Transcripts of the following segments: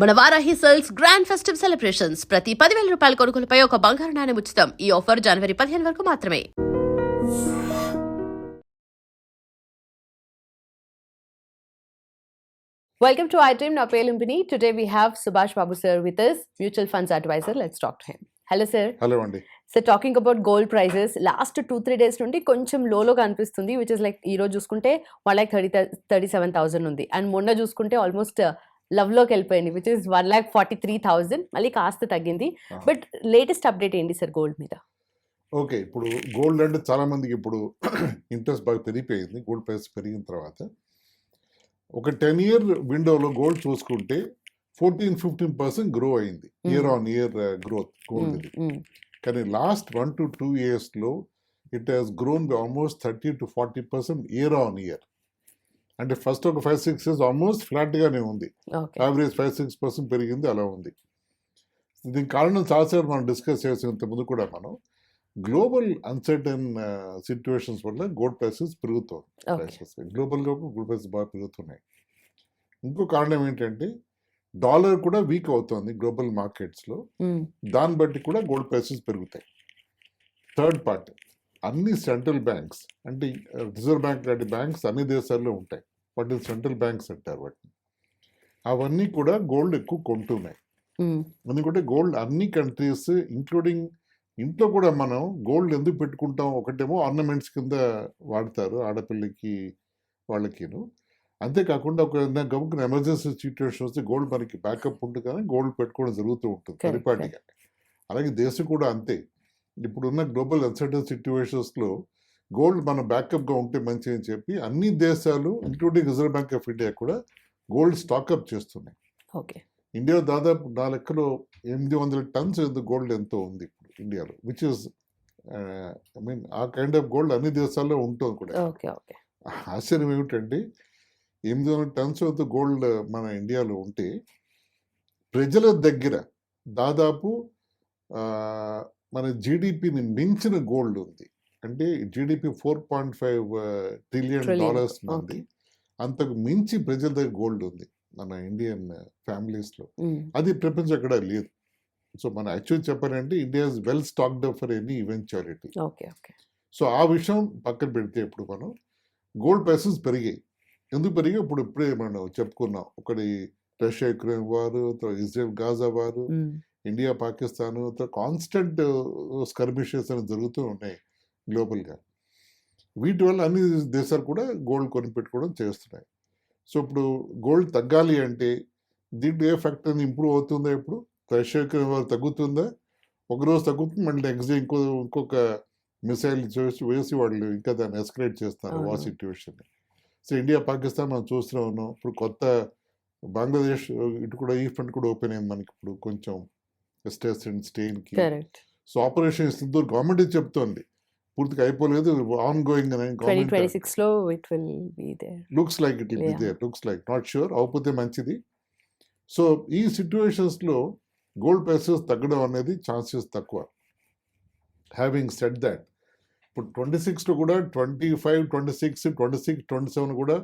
మన Varahi sales grand festive celebrations. ప్రతి పదివేల రూపాయల కొనుగోలుపై ఒక బంగారు నాణెం ఉచితం. ఈ ఆఫర్ జనవరి పదిహేను వరకు మాత్రమే. Welcome to iDream. నా పేరు Lumpini today we have Subhash Babu sir with us mutual funds advisor let's talk to him hello sir hello అండి sir talking about gold prices last two three days నుండి కొంచెం లోలోగా అనిపిస్తుంది which is like ఈ రోజు చూసుకుంటే one lakh thirty thirty seven thousand ఉంది. And మొన్న చూసుకుంటే ఆల్మోస్ట్ లవ్లోకి వెళ్ళిపోయింది which is one lakh forty three thousand మళ్ళీ కాస్త తగ్గింది. బట్ లేటెస్ట్ అప్డేట్ ఏంటి సార్ గోల్డ్ మీద? ఓకే ఇప్పుడు గోల్డ్ అంటే చాలా మందికి ఇప్పుడు ఇంట్రెస్ట్ బాగా పెరిగిపోయింది. గోల్డ్ ప్రైస్ పెరిగిన తర్వాత ఒక టెన్ ఇయర్ విండోలో గోల్డ్ చూసుకుంటే ఫోర్టీన్ ఫిఫ్టీన్ పర్సెంట్ గ్రో అయింది. Year on year growth gold కానీ లాస్ట్ వన్ టు టూ ఇయర్స్లో it has grown by almost thirty to forty percent year on year అంటే ఫస్ట్ ఒక ఫైవ్ సిక్స్ ఇయర్స్ ఆల్మోస్ట్ ఫ్లాట్గానే ఉంది. Average five six percent పెరిగింది అలా ఉంది. దీనికి కారణం చాలాసార్లు మనం డిస్కస్ చేసినంత ముందు కూడా మనం గ్లోబల్ అన్సర్టన్ సిచ్యువేషన్స్ వల్ల గోల్డ్ ప్రైసెస్ ఓకే. ప్రైసెస్ గ్లోబల్గా గోల్డ్ ప్రైసెస్ బాగా పెరుగుతున్నాయి. ఇంకో కారణం ఏంటంటే డాలర్ కూడా వీక్ అవుతుంది గ్లోబల్ మార్కెట్స్లో దాన్ని బట్టి కూడా గోల్డ్ ప్రైసెస్ పెరుగుతాయి. థర్డ్ పార్ట్ అన్ని సెంట్రల్ బ్యాంక్స్ అంటే రిజర్వ్ బ్యాంక్ లాంటి బ్యాంక్స్ అన్ని దేశాల్లో ఉంటాయి. వాటిని సెంట్రల్ బ్యాంక్స్ అంటారు వాటిని. అవన్నీ కూడా గోల్డ్ ఎక్కువ కొంటున్నాయి. ఎందుకంటే గోల్డ్ అన్ని కంట్రీస్ ఇంక్లూడింగ్ ఇంట్లో కూడా మనం గోల్డ్ ఎందుకు పెట్టుకుంటాం? ఒకటేమో ఆర్నమెంట్స్ కింద వాడతారు ఆడపిల్లకి వాళ్ళకిను. అంతేకాకుండా ఒక గబుక్కున ఎమర్జెన్సీ సిచ్యువేషన్ వస్తే గోల్డ్ మనకి బ్యాకప్ ఉంటుంది కానీ గోల్డ్ పెట్టుకోవడం జరుగుతూ ఉంటుంది పరిపాటిగా. అలాగే దేశం కూడా అంతే. ఇప్పుడున్న గ్లోబల్ అన్సర్టన్ సిచ్యువేషన్స్లో గోల్డ్ మన బ్యాకప్గా ఉంటే మంచిది అని చెప్పి అన్ని దేశాలు including reserve bank of India కూడా గోల్డ్ స్టాకప్ చేస్తున్నాయి. ఓకే. ఇండియా దాదాపు నా లెక్కలో ఎనిమిది వందల టన్స్ గోల్డ్ ఎంతో ఉంది ఇప్పుడు ఇండియాలో which is I mean a kind of gold అన్ని దేశాల్లో ఉంటుంది కూడా. Okay okay. ఆశ్చర్యం ఏమిటంటే ఎనిమిది వందల టన్స్ ఎంతో గోల్డ్ మన ఇండియాలో ఉంటే ప్రజల దగ్గర దాదాపు మన జీడిపిని మించిన గోల్డ్ ఉంది. అంటే GDP four point five trillion dollars మంది. okay. అంతకు మించి ప్రజల దగ్గర గోల్డ్ ఉంది మన ఇండియన్ ఫ్యామిలీస్లో అది ప్రపంచం ఎక్కడ లేదు. సో మన యాక్చువల్ చెప్పాలంటే India is well stocked for any eventuality. So ఆ విషయం పక్కన పెడితే ఇప్పుడు మనం గోల్డ్ ప్రైసెస్ పెరిగాయి. ఎందుకు పెరిగాయి? ఇప్పుడు ఇప్పుడే మనం చెప్పుకున్నాం. ఒకటి రష్యా యుక్రెయిన్ వారు ఇజ్రాయెల్ గాజా వారు ఇండియా పాకిస్తాన్ కాన్స్టెంట్ స్కర్మిషెస్ అనేవి జరుగుతూ ఉన్నాయి. గ్లోబల్గా. వీటి వల్ల అన్ని దేశాలు కూడా గోల్డ్ కొనిపెట్టుకోవడం చేస్తున్నాయి. సో ఇప్పుడు గోల్డ్ తగ్గాలి అంటే దీంట్లో ఏ ఫ్యాక్టర్ ఇంప్రూవ్ అవుతుందా ఇప్పుడు? వారు తగ్గుతుందా? ఒకరోజు తగ్గుతుంది మళ్ళీ నెక్స్ట్ డే ఇంకో ఇంకొక మిసైల్ చేసి వేసి వాళ్ళు ఇంకా దాన్ని ఎస్కలేట్ చేస్తారు వా. సిచ్యువేషన్ సో ఇండియా పాకిస్తాన్ మనం చూస్తూనే ఉన్నాం. ఇప్పుడు కొత్త బంగ్లాదేశ్ ఇటు కూడా ఈ ఫ్రంట్ కూడా ఓపెన్ అయింది మనకి ఇప్పుడు కొంచెం stays and స్టెయిన్కి correct. So operation Sindoor government చెప్తోంది. పూర్తిగా అయిపోలేదు. Ongoing looks like it be. There looks like not sure అవుతే మంచిది. సో ఈ సిచ్యువేషన్స్లో గోల్డ్ ప్రైసెస్ తగ్గడం అనేది ఛాన్సెస్ తక్కువ. హ్యావింగ్ సెట్ దాట్ ఇప్పుడు ట్వంటీ సిక్స్లో కూడా twenty five twenty six twenty six twenty seven కూడా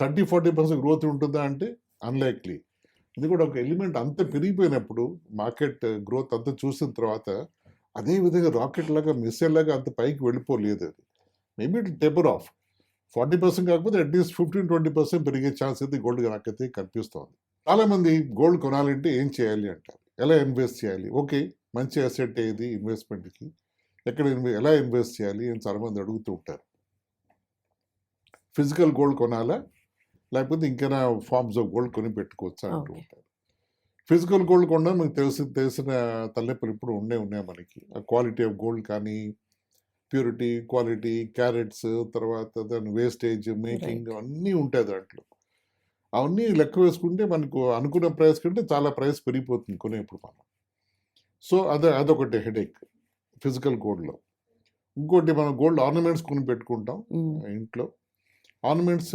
థర్టీ ఫార్టీ పర్సెంట్ గ్రోత్ ఉంటుందా అంటే అన్లైక్లీ ఇది కూడా ఒక ఎలిమెంట్ అంత పెరిగిపోయినప్పుడు మార్కెట్ గ్రోత్ అంతా చూసిన తర్వాత అదే విధంగా రాకెట్ లాగా మిసైల్ లాగా అంత పైకి వెళ్ళిపోలేదు అది. Maybe it taper off. Forty percent కాకపోతే at least fifteen twenty percent పెరిగే ఛాన్స్ అయితే గోల్డ్ నాకైతే కనిపిస్తోంది. చాలా మంది గోల్డ్ కొనాలంటే ఏం చేయాలి అంటారు? ఎలా ఇన్వెస్ట్ చేయాలి? ఓకే మంచి అసెట్ ఏది ఇన్వెస్ట్మెంట్కి? ఎక్కడ ఎలా ఇన్వెస్ట్ చేయాలి అని చాలా మంది అడుగుతూ ఉంటారు. ఫిజికల్ గోల్డ్ కొనాలా? లేకపోతే ఇంకైనా ఫార్మ్స్ ఆఫ్ గోల్డ్ కొని పెట్టుకోవచ్చా అంటూ. ఉంటారు. ఫిజికల్ గోల్డ్ కొన్నా మనకు తెలిసి తెలిసిన తలనొప్పులు ఇప్పుడు ఉండే ఉన్నాయి మనకి. ఆ క్వాలిటీ ఆఫ్ గోల్డ్ కానీ ప్యూరిటీ క్వాలిటీ క్యారెట్స్ తర్వాత దాని వేస్టేజ్ మేకింగ్ అన్నీ ఉంటాయి దాంట్లో. అవన్నీ లెక్క వేసుకుంటే మనకు అనుకున్న ప్రైస్ కంటే చాలా ప్రైస్ పెరిగిపోతుంది కొనేప్పుడు మనం. సో అదే అదొకటి హెడేక్ ఫిజికల్ గోల్డ్లో ఇంకోటి మనం గోల్డ్ ఆర్నమెంట్స్ కొని పెట్టుకుంటాం ఇంట్లో. ఆర్నమెంట్స్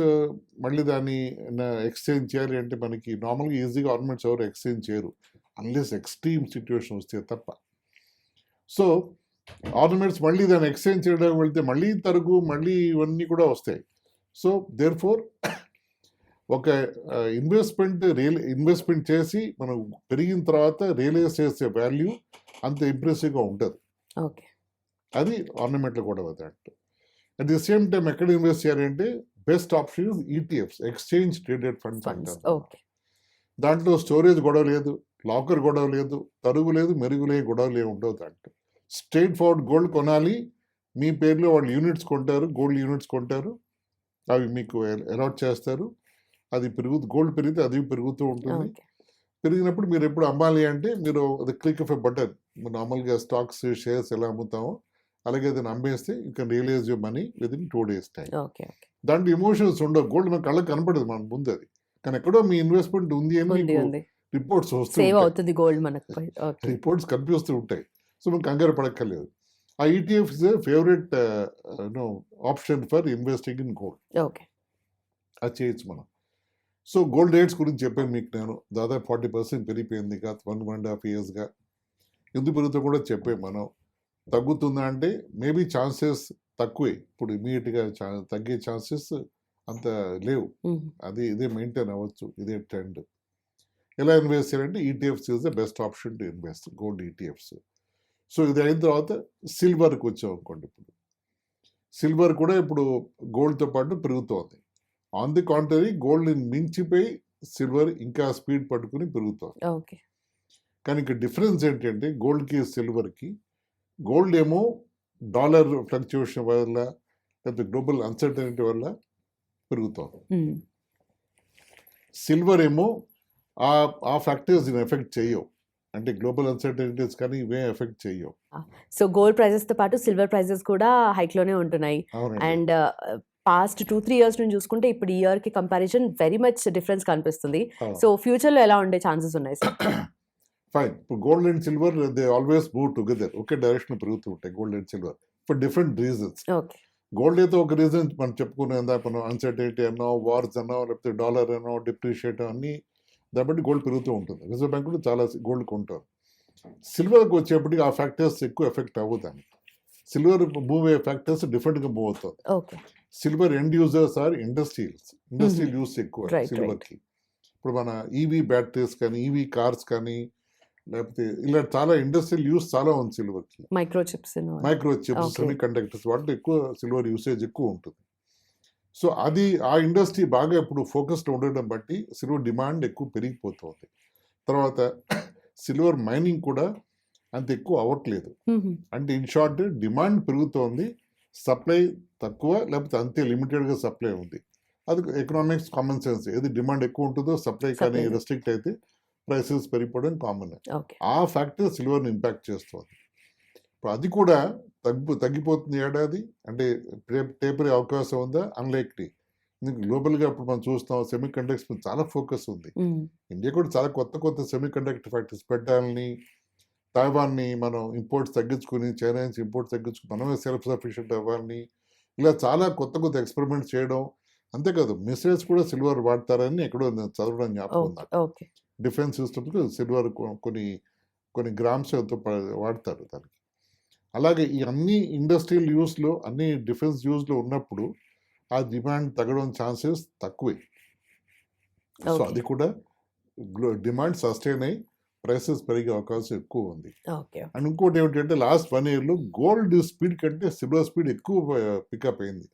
మళ్ళీ దాన్ని ఎక్స్చేంజ్ చేయాలి అంటే మనకి నార్మల్గా ఈజీగా ఆర్నమెంట్స్ ఎవరు ఎక్స్చేంజ్ చేయరు. అన్లెస్ ఎక్స్ట్రీమ్ సిచ్యువేషన్ వస్తే తప్ప. సో ఆర్నమెంట్స్ మళ్ళీ దాన్ని ఎక్స్చేంజ్ చేయడానికి వెళ్తే మళ్ళీ తరుగు మళ్ళీ ఇవన్నీ కూడా వస్తాయి. సో దేర్ ఫోర్ ఒక ఇన్వెస్ట్మెంట్ రియల్ ఇన్వెస్ట్మెంట్ చేసి మనం పెరిగిన తర్వాత రియలైజ్ చేసే వాల్యూ అంత ఇంప్రెసివ్గా ఉంటుంది ఓకే. అది ఆర్నమెంట్లో కూడా అట్ ది సేమ్ టైం ఎక్కడ ఇన్వెస్ట్ చేయాలంటే best option ETFs exchange traded funds అంటారు దాంట్లో స్టోరేజ్ గొడవ లేదు లాకర్ గొడవ లేదు తరుగు లేదు మెరుగు లేదు గొడవలు ఏమి ఉండవు దాంట్లో. స్ట్రైట్ ఫార్వర్డ్ గోల్డ్ కొనాలి మీ పేరులో వాళ్ళు యూనిట్స్ కొంటారు గోల్డ్ యూనిట్స్ కొంటారు అవి మీకు అలాట్ చేస్తారు. అది పెరుగు గోల్డ్ పెరిగితే అది పెరుగుతూ ఉంటుంది. పెరిగినప్పుడు మీరు ఎప్పుడు అమ్మాలి అంటే మీరు అది క్లిక్ ఆఫ్ ఎ బటన్ నార్మల్గా స్టాక్స్ షేర్స్ ఎలా అమ్ముతామో అలాగే దాన్ని అమ్మేస్తే you can realise your money within two days time దాంట్లో ఎమోషన్స్ ఉండవు. గోల్డ్ మన కళ్ళకి కనపడదు మన ముందు అది. కానీ ఎక్కడో మీ ఇన్వెస్ట్మెంట్ ఉంది అని రిపోర్ట్స్ అవుతుంది గోల్డ్ మనకు రిపోర్ట్స్ కనిపిస్తూ ఉంటాయి. సో మనం కంగారు పడక్కర్లేదు. ఆ ETF is favourite no option for investing in gold okay అది చేయొచ్చు మనం. సో గోల్డ్ రేట్స్ గురించి చెప్పాను మీకు నేను. దాదాపు ఫార్టీ పర్సెంట్ పెరిగిపోయింది. గత వన్ వన్ అండ్ హాఫ్ ఇయర్స్గా ఎందుకు పెరుగుతో కూడా చెప్పాం మనం. తగ్గుతుందా అంటే మేబీ ఛాన్సెస్ తక్కువే. ఇప్పుడు ఇమీడియట్గా తగ్గే ఛాన్సెస్ అంత లేవు. అది ఇదే మెయింటైన్ అవ్వచ్చు. ఇదే ట్రెండ్. ఎలా ఇన్వెస్ట్ చేయాలంటే E ETFs is the best option to invest. Gold ETFs so ఇది అయిన తర్వాత సిల్వర్కి వచ్చాం అనుకోండి ఇప్పుడు. సిల్వర్ కూడా ఇప్పుడు గోల్డ్తో పాటు పెరుగుతోంది. ఆన్ ది కాంట్రరీ గోల్డ్ని మించిపోయి సిల్వర్ ఇంకా స్పీడ్ పట్టుకుని పెరుగుతోంది. ఓకే. కానీ ఇక్కడ డిఫరెన్స్ ఏంటంటే గోల్డ్కి సిల్వర్కి గోల్డ్ ఏమో డాలర్ ఫ్లక్చుయేషన్ వల్ల లేకపోతే గ్లోబల్ అన్సర్టనిటీ వల్ల పెరుగుతోంది. సిల్వర్ ఏమో ఆ ఆ ఫ్యాక్టర్స్ ఎఫెక్ట్ చేయవు. అంటే గ్లోబల్ అన్సర్టనిటీస్ కానీ ఇవే ఎఫెక్ట్ చేయవు. సో గోల్డ్ ప్రైజెస్తో పాటు సిల్వర్ ప్రైజెస్ కూడా హైక్లోనే ఉంటున్నాయి. And past two three years నుంచి చూసుకుంటే ఇప్పుడు ఇయర్కి కంపారిజన్ వెరీ మచ్ డిఫరెన్స్ కనిపిస్తుంది. సో ఫ్యూచర్లో ఎలా ఉండే ఛాన్సెస్ ఉన్నాయి సార్? ఫైన్ ఇప్పుడు gold and silver they always move together okay direction పెరుగుతూ ఉంటాయి. Gold and silver for different reasons gold అయితే ఒక రీజన్ మనం చెప్పుకునే మనం అన్సర్టనిటీ అన్నో వార్స్ అన్నో లేకపోతే డాలర్ అన్నో డిప్రిషియేట్ అన్ని దాన్ని బట్టి గోల్డ్ పెరుగుతూ ఉంటుంది. రిజర్వ్ బ్యాంక్ కూడా చాలా గోల్డ్ కొంటారు. సిల్వర్కి వచ్చేప్పటికి ఆ ఫ్యాక్టర్స్ ఎక్కువ ఎఫెక్ట్ అవ్వదాన్ని సిల్వర్ మూవ్ అయ్యే ఫ్యాక్టర్స్ డిఫరెంట్గా మూవ్ అవుతుంది silver end users or industrials industrial use ఎక్కువ సిల్వర్కి ఇప్పుడు మన ఈవీ బ్యాటరీస్ కానీ ఈవీ కార్స్ కానీ లేకపోతే ఇలా చాలా ఇండస్ట్రియల్ యూస్ చాలా ఉంది సిల్వర్కి micro chips micro chips. Semiconductors వాటిలో ఎక్కువ సిల్వర్ యూసేజ్ ఎక్కువ ఉంటుంది. సో అది ఆ ఇండస్ట్రీ బాగా ఇప్పుడు ఫోకస్డ్ ఉండడం బట్టి సిల్వర్ డిమాండ్ ఎక్కువ పెరిగిపోతుంది. తర్వాత సిల్వర్ మైనింగ్ కూడా అంత ఎక్కువ అవ్వట్లేదు. అంటే ఇన్ షార్ట్ డిమాండ్ పెరుగుతోంది సప్లై తక్కువ లేకపోతే అంతే లిమిటెడ్గా సప్లై ఉంది. అది ఎకనామిక్స్ కామన్ సెన్స్ ఏది డిమాండ్ ఎక్కువ ఉంటుందో సప్లై కానీ. రెస్ట్రిక్ట్ అయితే ప్రైసెస్ పెరిగిపోవడం కామన్ ఆ ఫ్యాక్టర్ సిల్వర్ని ఇంపాక్ట్ చేస్తుంది. ఇప్పుడు అది కూడా తగ్గు తగ్గిపోతుంది ఏడాది. అంటే టేపరే అవకాశం ఉందా? అన్లైక్లీ గ్లోబల్గా ఇప్పుడు మనం చూస్తాం సెమీ కండక్టర్స్ మీద చాలా ఫోకస్ ఉంది. ఇండియా కూడా చాలా కొత్త కొత్త సెమీ కండక్టర్ ఫ్యాక్టరీస్ పెట్టాలని తైవాన్ని మనం ఇంపోర్ట్స్ తగ్గించుకుని చైనా నుంచి ఇంపోర్ట్స్ తగ్గించుకుని మనమే సెల్ఫ్ సఫిషియెంట్ అవ్వాలని ఇలా చాలా కొత్త కొత్త ఎక్స్పెరిమెంట్స్ చేయడం అంతేకాదు మిసైల్స్ కూడా సిల్వర్ వాడతారని ఎక్కడో చదవడం జ్ఞాపకం డిఫెన్స్ సిస్టమ్స్కి సిల్వర్ కొన్ని కొన్ని గ్రామ్స్ ఎంతో వాడతారు దానికి. అలాగే ఈ అన్ని ఇండస్ట్రియల్ యూస్లో అన్ని డిఫెన్స్ యూస్లో ఉన్నప్పుడు ఆ డిమాండ్ తగ్గడం ఛాన్సెస్ తక్కువే. సో. అది కూడా డిమాండ్ సస్టైన్ అయ్యి ప్రైసెస్ పెరిగే అవకాశం ఎక్కువ ఉంది. అండ్ ఇంకోటి ఏమిటంటే లాస్ట్ వన్ ఇయర్లో గోల్డ్ స్పీడ్ కంటే సిల్వర్ స్పీడ్ ఎక్కువ పికప్ అయింది.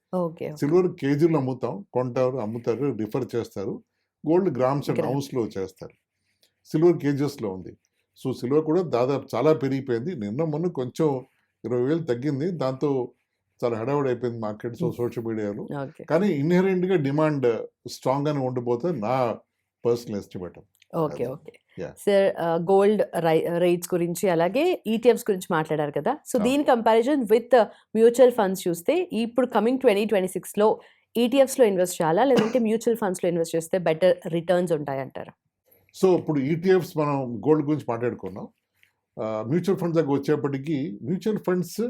సిల్వర్ కేజీలు అమ్ముతాం కొంటారు అమ్ముతారు రిఫర్ చేస్తారు. Gold grams and. అవున్స్లో చేస్తారు. సిల్వర్ కేజెస్లో ఉంది. సో సిల్వర్ కూడా దాదాపు చాలా పెరిగిపోయింది. నిన్న మొన్న కొంచెం ఇరవై వేలు తగ్గింది. దాంతో చాలా హడావుడి అయిపోయింది మార్కెట్ సో Hmm. సోషల్ మీడియాలో. కానీ ఇన్హెరెంట్గా డిమాండ్ స్ట్రాంగ్గానే ఉండిపోతే నా personal estimate okay. Okay. Sir gold rates గురించి అలాగే ఈటీఎఫ్స్ గురించి మాట్లాడారు కదా. సో. దీని కంపారిజన్ విత్ మ్యూచువల్ ఫండ్స్ చూస్తే ఇప్పుడు కమింగ్ ట్వంటీ ట్వంటీ సిక్స్లో ఈటీఎఫ్స్లో ఇన్వెస్ట్ చేయాలా? లేదంటే మ్యూచువల్ ఫండ్స్లో ఇన్వెస్ట్ చేస్తే బెటర్ రిటర్న్స్ ఉంటాయంటారా? సో ఇప్పుడు ఈటీఎఫ్స్ మనం గోల్డ్ గురించి మాట్లాడుకున్నాం. మ్యూచువల్ ఫండ్స్ దగ్గర వచ్చేప్పటికి మ్యూచువల్ ఫండ్స్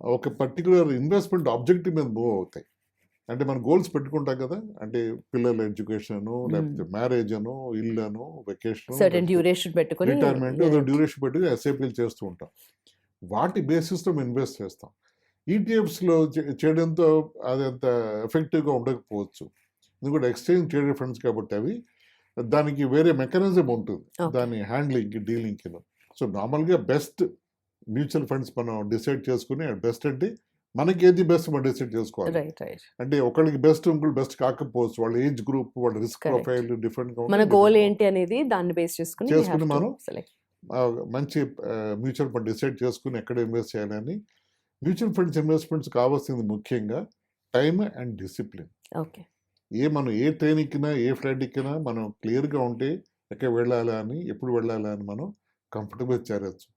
ఒక పర్టికులర్ ఇన్వెస్ట్మెంట్ ఆబ్జెక్టివ్ మీద మూవ్ అవుతాయి. అంటే మనం గోల్స్ పెట్టుకుంటాం కదా అంటే పిల్లల ఎడ్యుకేషన్ లేకపోతే మ్యారేజ్ అను ఇల్లు అను వెకేషన్ డ్యూరేషన్ పెట్టుకొని రిటైర్మెంట్ డ్యూరేషన్ పెట్టుకుని ఎస్ఐపీలు చేస్తూ ఉంటాం. వాటి బేసిస్లో మేము ఇన్వెస్ట్ చేస్తాం. ఈటీఎఫ్స్లో చేయడంతో అది అంత ఎఫెక్టివ్గా ఉండకపోవచ్చు. ఎందుకంటే ఎక్స్చేంజ్ ట్రేడెడ్ ఫండ్స్ కాబట్టి అవి దానికి వేరే మెకానిజం ఉంటుంది. దాని హ్యాండ్లింగ్ డీలింగ్కి. సో నార్మల్గా బెస్ట్ మ్యూచువల్ ఫండ్స్ మనం డిసైడ్ చేసుకుని బెస్ట్ అంటే మనకి ఏది బెస్ట్ మనం డిసైడ్ చేసుకోవాలి. అంటే ఒకరికి బెస్ట్ ఇంకోటి బెస్ట్ కాకపోవచ్చు వాళ్ళ ఏజ్ గ్రూప్ వాళ్ళ రిస్క్. ప్రొఫైల్ డిఫరెంట్ మన గోల్ ఏంటి అనేది దాన్ని బేస్ చేసుకుని చేసుకుని మనం మంచి మ్యూచువల్ ఫండ్ డిసైడ్ చేసుకుని ఎక్కడ ఇన్వెస్ట్ చేయాలని మ్యూచువల్ ఫండ్స్ ఇన్వెస్ట్మెంట్స్ కావాల్సింది ముఖ్యంగా టైం అండ్ డిసిప్లిన్ ఓకే ఏ మనం ఏ ట్రైన్ ఎక్కినా ఏ ఫ్లైట్ ఎక్కినా మనం క్లియర్గా ఉంటే ఎక్కడ వెళ్ళాలా అని ఎప్పుడు వెళ్ళాలా అని మనం కంఫర్టబుల్ చేరచ్చు.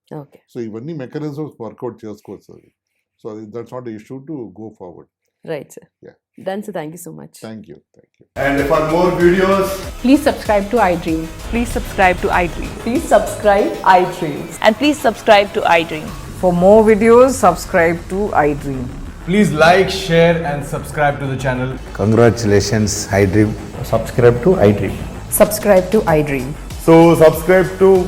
సో ఇవన్నీ మెకానిజమ్స్ వర్కౌట్ చేసుకోవచ్చు So that's not the issue to go forward. Right, sir. Yeah. Sir. Thank you so much. Thank you. Thank you. And for more videos, please subscribe to iDream. Please subscribe to iDream. Please subscribe iDream. And please subscribe to iDream. For more videos, subscribe to iDream. Please like, share, and subscribe to the channel. Congratulations, iDream. Subscribe to iDream. Subscribe to iDream. So subscribe to